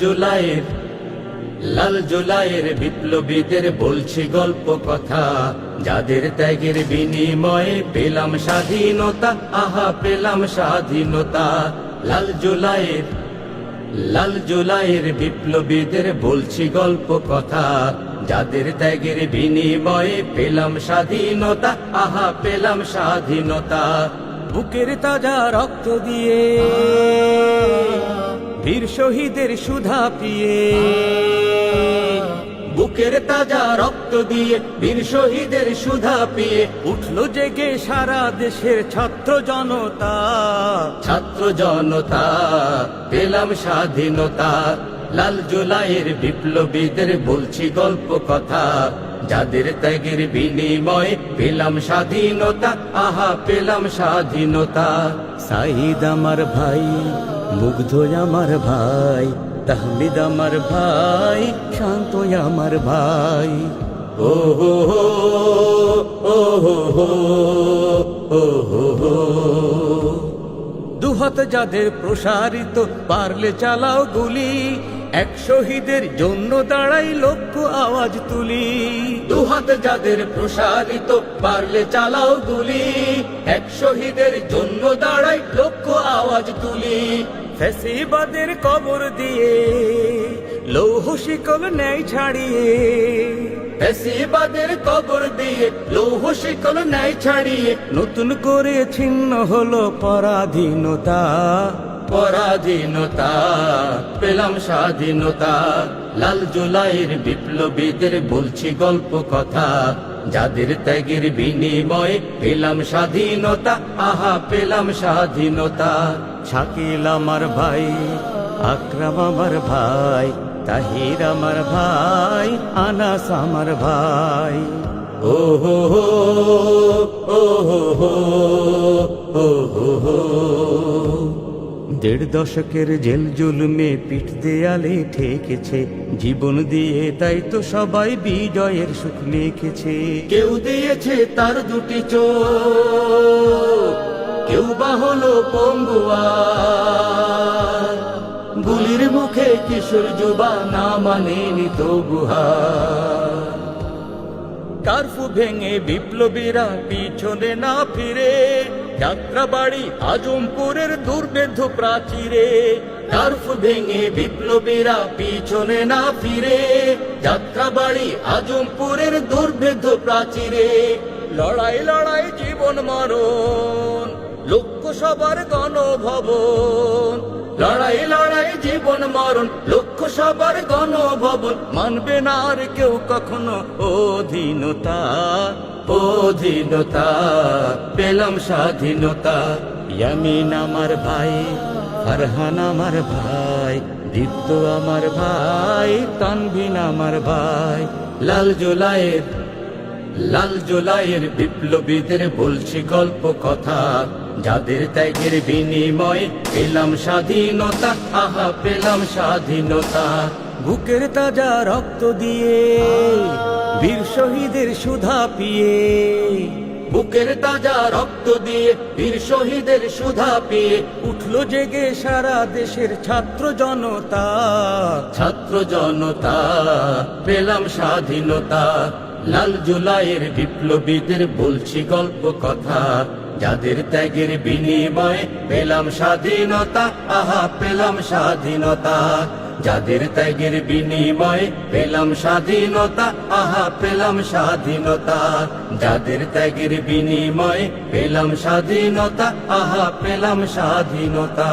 জুলাইয়ের, লাল জুলাইয়ের বিপ্লবীদের বলছি গল্প কথা। যাদের ত্যাগের বিনিময়ে পেলাম স্বাধীনতা, আহা, পেলাম স্বাধীনতা। লাল জুলাইয়ের লাল জুলাইয়ের বিপ্লবীদের বলছি গল্প কথা। যাদের ত্যাগের বিনিময়ে পেলাম স্বাধীনতা, আহা, পেলাম স্বাধীনতা। বুকের তাজা রক্ত দিয়ে বীর শহীদের সুধা পিয়ে। বুকের তাজা রক্ত দিয়ে বীর শহীদের সুধা পিয়ে। উঠল জেগে সারা দেশের ছাত্র জনতা। ছাত্র জনতা পেলাম স্বাধীনতা। লাল জুলাইয়ের বিপ্লবীদের বলছি গল্প কথা। যাদের ত্যাগের বিনিময় পেলাম স্বাধীনতা আহা পেলাম স্বাধীনতা। সাইদ আমার ভাই মুগ্ধ আমার ভাই, তাহমিদ আমার ভাই, শান্ত আমার ভাই। ও হো ও হো ও হো দুহাত যাদের প্রসারিত, পারলে চালাও গুলি। এক শহীদের জন্য দাঁড়াই লক্ষ আওয়াজ তুলি। দুহাত যাদের প্রসারিত, পারলে চালাও গুলি। এক শহীদের জন্য দাঁড়াই লক্ষ আওয়াজ তুলি। ফেসিবাদের কবর দিয়ে লৌহ শিকল নেই ছাড়িয়ে। ফেসিবাদের কবর দিয়ে লৌহ শিকল নেই ছাড়িয়ে। নতুন করে ছিন্ন হলো পরাধীনতা। পরাধীনতা পেলাম স্বাধীনতা। লাল জুলাইয়ের বিপ্লবীদের বলছি গল্প কথা। যাদের ত্যাগের বিনিময়ে পেলাম স্বাধীনতা, আহা, পেলাম স্বাধীনতা। শাকিল আমার ভাই, আকরাম আমার ভাই, তাহির আমার ভাই, আনাস আমার ভাই। ও হো হো, ও হো হো, ও হো হো। দেড় দশকের জেল জুলমে পিঠ দেয়ালে ঠেকেছে। জীবন দিয়ে তাই তো সবাই বিজয়ের সুখ লিখেছে কেউ দিয়েছে তার দুটি চোখ, কেউ বা হলো পঙ্গুয়া। গুলির মুখে কিশোর যুবা না মানেনি তো গুহা কার্ফু ভেঙে বিপ্লবীরা পিছনে না ফিরে যাত্রা বাড়ি আজমপুরের দুর্বেদ্ধ প্রাচীরে, টার্ফ ভেঙে বিপ্লবীরা পিছনে না ফিরে। যাত্রা বাড়ি আজমপুরের দুর্বেদ্ধ প্রাচীরে, লড়াই লড়াই জীবন মরণ, লোকসভার গণভবন। লড়াই লড়াই জীবন মরণ লক্ষ্য সবার গণভবন। মানবে না আর কেউ কখনো অধীনতা অধীনতা। পেলাম স্বাধীনতা। ইয়ামিন আমার ভাই, ফারহান আমার ভাই, দীপ্ত আমার ভাই, তানভিন আমার ভাই। লাল জুলাইয়ের লাল জুলাইয়ের বিপ্লবীদের বলছি গল্প কথা। যাদের ত্যাগের বিনিময়ে পেলাম স্বাধীনতা, আহা, পেলাম স্বাধীনতা। বুকের তাজা রক্ত দিয়ে বীর শহীদের সুধা পিয়ে। বুকের তাজা রক্ত দিয়ে বীর শহীদের সুধা পেয়ে। উঠল জেগে সারা দেশের ছাত্র জনতা। ছাত্র জনতা, পেলাম স্বাধীনতা। লাল জুলাইয়ের বিপ্লবীদের বলছি গল্প কথা। যাদের ত্যাগের বিনিময়ে পেলাম স্বাধীনতা, আহা, পেলাম স্বাধীনতা। যাদের ত্যাগের বিনিময়ে পেলাম স্বাধীনতা, আহা, পেলাম স্বাধীনতা। যাদের ত্যাগের বিনিময়ে পেলাম স্বাধীনতা, আহা, পেলাম স্বাধীনতা।